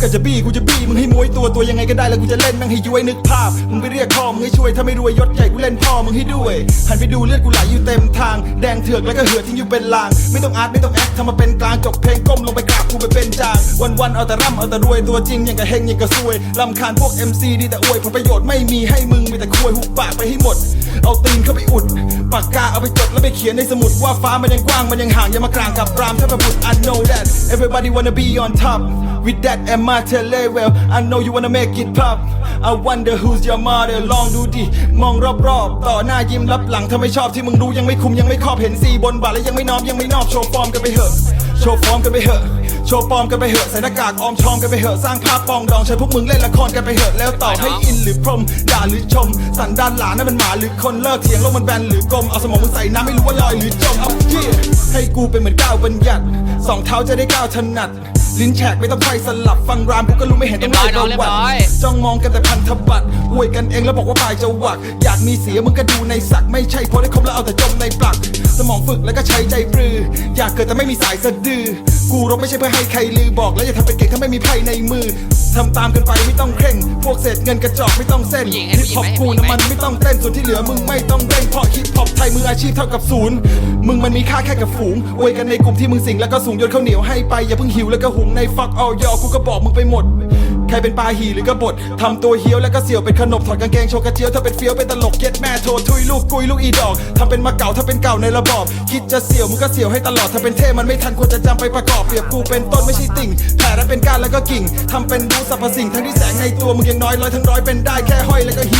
าเกิดจะบี้กูจะบี้มึงให้มวยตัวตัวยังไงก็ได้แล้วกูจะเล่นแม่งให้ย้วยนึกภาพมึงไปเรียกพ่อมึงให้ช่วยถ้าไม่รวยยศใหญ่กูเล่นพ่อมึงให้ด้วยหันไปดูเลือดกูไหลอยู่เต็มทาง แดงเถือกแล้วก็เหือดทิ้งอยู่เป็นลาง ไม่ต้องอาร์ตไม่ต้องแอคทำมาเป็นกลางจบเพลงก้มลงไปกราบกูไปเป็นจางวันวันๆเอาแต่ร่ำเอาแต่รวยตัวจริงย่างกับเฮงย่างกับซวยลำคาญพวก MC ดีแต่อวยผลประโยชน์ไม่มีให้มึงมีแต่ควยหุบปากไปให้หมด เอาตีนเข้าไปอุดปากกาเอาไปจดแล้วไปเขียนในสมุดว่าฟ้ามันยังกว้างมันยังห่างอย่ามากลางกับรามถ้าประบุตร I know that everybody wanna be on top with that and my level I know you wanna make it pop I wonder who's your mother ลองดูดิ มองรอบๆ ต่อหน้ายิ้มรับหลังถ้าไม่ชอบที่มึงรู้ยังไม่คุมยังไม่ครอบเห็นสีบนบาทและยังไม่น้อมยังไม่นอบโชว์ฟอร์มกันไปเหอะ โชว์ฟอร์มกันไปเหอะ โชว์ปลอมกันไปเหอะใส่หน้ากากออมชอมกันไปเหอะสร้างภาพปองดองใช้พวกมึงเล่นละครกันไปเหอะแล้วต่อให้อินหรือพรมด่าหรือชม สันดานหลานนั่นมันหมาหรือคนเลิกเถียงโลกมันแบนหรือกลมเอาสมองมึงใส่น้ำไม่รู้ว่าลอยหรือจมเอาเหี้ให้กูเป็นเหมือนก้าวบัญญัติสองเท้าจะได้ก้าวถนัดลิ้นแฉกไม่ต้องไฟสลับฟังรามกูก็รู้ไม่เห็นต้องไล่ประวัติจ้องมองกันแต่พันธบัตรอวยกันเองแล้วบอกว่าปลายจะหวัก อยากมีเสียมึงก็ดูในสัก ไม่ใช่เพราะได้คบแล้วเอาแต่จมในปลัก สมองฝึกแล้วก็ใช้ใจปรือ อยากเกิดแต่ไม่มีสายสะดือ กูรบไม่ใช่เพื่อให้ใครลือบอกแล้วอย่าทำเป็นเก่งถ้าไม่มีไพ่ในมือทำตามกันไปไม่ต้องเคร่ง พวกเศษเงินกระจอกไม่ต้องเส้นฮิปฮอปกูน้ำมันไม่ต้องเต้นส่วนที่เหลือมึงไม่ต้องเร่งเพราะฮิปฮอปไทยมืออาชีพเท่ากับศูนย์มึงมันมีค่าแค่กับฝูงอวยกันในกลุ่มที่มึงสิงแล้วก็สูงโยนข้าวเหนียวให้ไปอย่าเพิ่งหิวแล้วก็หุงในฟักเอายอกูก็บอกมึงไปหมด ใครเป็นปลาหีหรือกบฏทำตัวเฮี้ยวแล้วก็เสี่ยวเป็นขนบถอดกางเกงโชว์กระเจียวถ้าเป็นเฟี้ยวเป็นตลกเย็ดแม่โทรทุยลูกกุยลูกอีดอกทำเป็นมาเก่าถ้าเป็นเก่าในระบอบ คิดจะเสี่ยวมึงก็เสี่ยวให้ตลอดถ้าเป็นเท่มันไม่ทันควรจะจำไปประกอบเปรียบกูเป็นต้นไม่ใช่ติ่งแผ่และเป็นก้านแล้วก็กิ่งทำเป็นรู้สรรพสิ่งทั้งที่แสงในตัวมึงยังน้อยร้อยทั้งร้อยเป็นได้แค่ห้อยแล้วก็หิ่งโถทุย